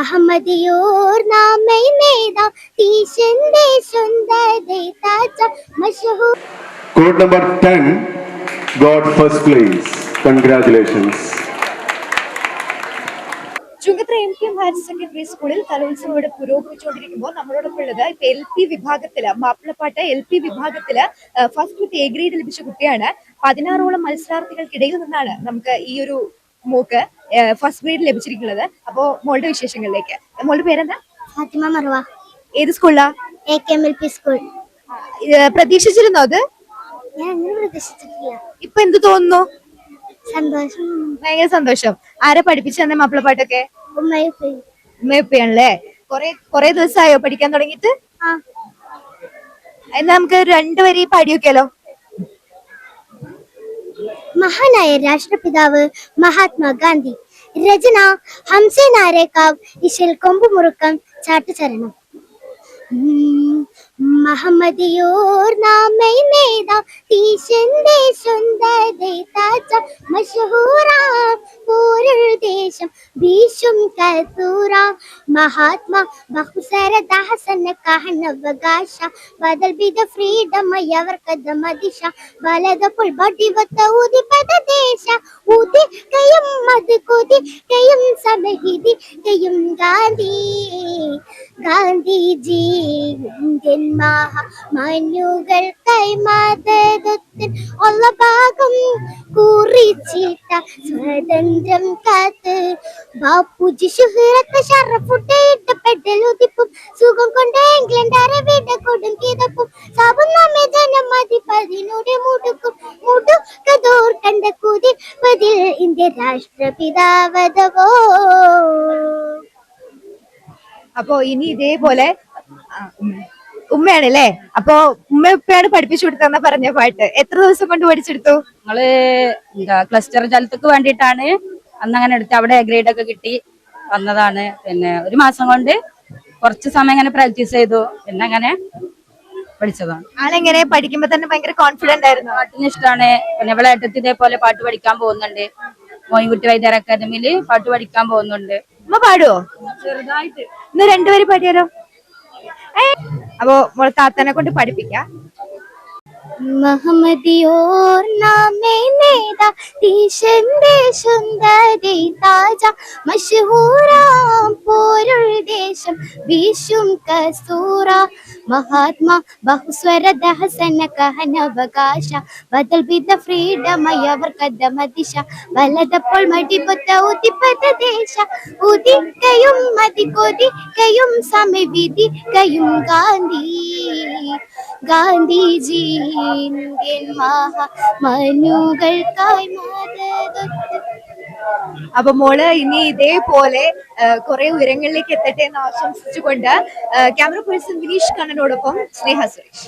അഹമ്മദിയോർ നാമൈ നേതാം തീശന്റെ Mashhoor code number 10 got first place congratulations Chungathara M P M higher secondary സ്കൂളിൽ കലോത്സവം ഇവിടെ പുരോഗമിച്ചുകൊണ്ടിരിക്കുമ്പോൾ നമ്മളോടൊപ്പം ഉള്ളത് ഇപ്പൊ എൽ പി വിഭാഗത്തിൽ മാപ്പിളപ്പാട്ട് എൽ പി വിഭാഗത്തിൽ ഫസ്റ്റ് വിത്ത് എ ഗ്രേഡ് ലഭിച്ച കുട്ടിയാണ്. പതിനാറോളം മത്സരാർത്ഥികൾക്കിടയിൽ നിന്നാണ് നമുക്ക് ഈ ഒരു മൂക്ക് ഫസ്റ്റ് ഗ്രേഡ് ലഭിച്ചിരിക്കുന്നത്. അപ്പോ മോളുടെ വിശേഷങ്ങളിലേക്ക്. മോളുടെ പേരെന്താ? ഫാത്തിമ ഏത് സ്കൂളിലാ? A K M L P school. പ്രതീക്ഷിച്ചിരുന്നോ അത്? ഞാൻ അങ്ങനെ പ്രതീക്ഷിച്ചിട്ടില്ല. ഇപ്പൊ എന്ത് തോന്നുന്നു? സന്തോഷം. ഭയങ്കര സന്തോഷം. ആരെ പഠിപ്പിച്ചു തന്നെ മാപ്പിളപ്പാട്ടൊക്കെ? ഉമ്മയും ഉമ്മയപ്പയാണല്ലേ? കൊറേ കൊറേ ദിവസമായോ പഠിക്കാൻ തുടങ്ങിട്ട് എന്നാ നമുക്ക് രണ്ടുപേരെയും പാടിയൊക്കെയല്ലോ. മഹാനായ രാഷ്ട്രപിതാവ് മഹാത്മാഗാന്ധി രചന ഹംസെ നാരേക്കാവ് കൊമ്പു മുറുക്കം ചാട്ടുചരണം മഹമ്മദിയോർ നാം മെയ്മേതാം തീശന്റെ സുന്ദര മഹാത്മാ ബഹുസര ദാസന കഹനവകാശ ബദൽ ബിദ ഫ്രീഡം അവർക്കത മദിശ വലതപ്പോൾ ബടിവത്ത ഊതി പദദേശ ഊതി കയം മത് കൊതി കയം സമഹിതി കയം ഗാന്ധി. ഗാന്ധിജി ഇന്ത്യൻ മഹാമാന്യുകൾ കൈമാതത്തിൽ മതത്തിൽ ഉള്ള ഭാഗം കുറിച്ചിട്ട സ്വതന്ത്രം കാത്ത് ബാപ്പുജി ശുഹ്രത്ത് ഷറഫുട്ടേട്ട് പെടലുതിപ്പും സുഖം കൊണ്ട് ഇംഗ്ലണ്ട് അരവിട കൊടും കിതപ്പും സാബുനാമെ ജനമതി പതിനൂടെ മുടുക്കും മുടുക്കതോർ കണ്ട കുതി പതിൽ ഇന്ത്യ രാഷ്ട്രപിതാവതവോ. അപ്പോ ഇനി ഇതേപോലെ ഉമ്മയാണ് അല്ലേ ഉമ്മയാണല്ലേ? അപ്പോ ഉമ്മ ഉപ്പയാണ് പഠിപ്പിച്ചു കൊടുത്തെന്ന പറഞ്ഞ പാട്ട്. എത്ര ദിവസം കൊണ്ട് പഠിച്ചെടുത്തു? ഞങ്ങൾ എന്താ ക്ലസ്റ്റർ ജലത്തക്ക് വേണ്ടിയിട്ടാണ് അന്ന് അങ്ങനെ എടുത്ത് അവിടെ ഗ്രേഡ് ഒക്കെ കിട്ടി വന്നതാണ്. പിന്നെ ഒരു മാസം കൊണ്ട് കുറച്ച് സമയം അങ്ങനെ പ്രാക്ടീസ് ചെയ്തു. പിന്നെ അങ്ങനെ പഠിച്ചതാണ്. ആളെങ്ങനെ? പഠിക്കുമ്പോ തന്നെ ഭയങ്കര കോൺഫിഡന്റ് ആയിരുന്നു. പാട്ടിന് ഇഷ്ടമാണ് പിന്നെ ഇവിടെ ഏട്ടത്തി ഇതേപോലെ പാട്ട് പഠിക്കാൻ പോകുന്നുണ്ട്. മോയിൻകുട്ടി വൈദ്യർ അക്കാദമിയിൽ പാട്ട് പഠിക്കാൻ പോകുന്നുണ്ട്. പാടുവോ? ചെറുതായിട്ട്. ഇന്ന് രണ്ടുപേരും പാടിയാലോ? അപ്പോ മോളെ താത്തനെ കൊണ്ട് പഠിപ്പിക്കാം. മഹമ്മദിയോർ നാമേ നേതാ. തീശന്റെ സുന്ദരി താജ. മഷഹൂറാം പോരുൾ ദേശം വിഷും കസൂറ മഹാത്മാ ബഹുസ്വര ദഹസന കഹനവകാശ ബദൽ ബിദ ഫ്രീഡമയ അവർ കഥമ ദിശ വലതപ്പോൾ മടിപൊത്ത ഉദിപ്പത ദേശ. ഉദിക്കയും മതി കൊതിക്കയും സമവിധി കയും ഗാന്ധി. ഗാന്ധിജി ഇന്ത്യൻ മഹാ മനുകൾക്കായി മദതൊത്ത് അപ്പൊ മോൾ ഇനി ഇതേപോലെ കുറെ ഉയരങ്ങളിലേക്ക് എത്തട്ടെ എന്ന് ആശംസിച്ചുകൊണ്ട് ക്യാമറ പേഴ്സൺ വിനീഷ് കണ്ണനോടൊപ്പം സ്നേഹ സുരേഷ്.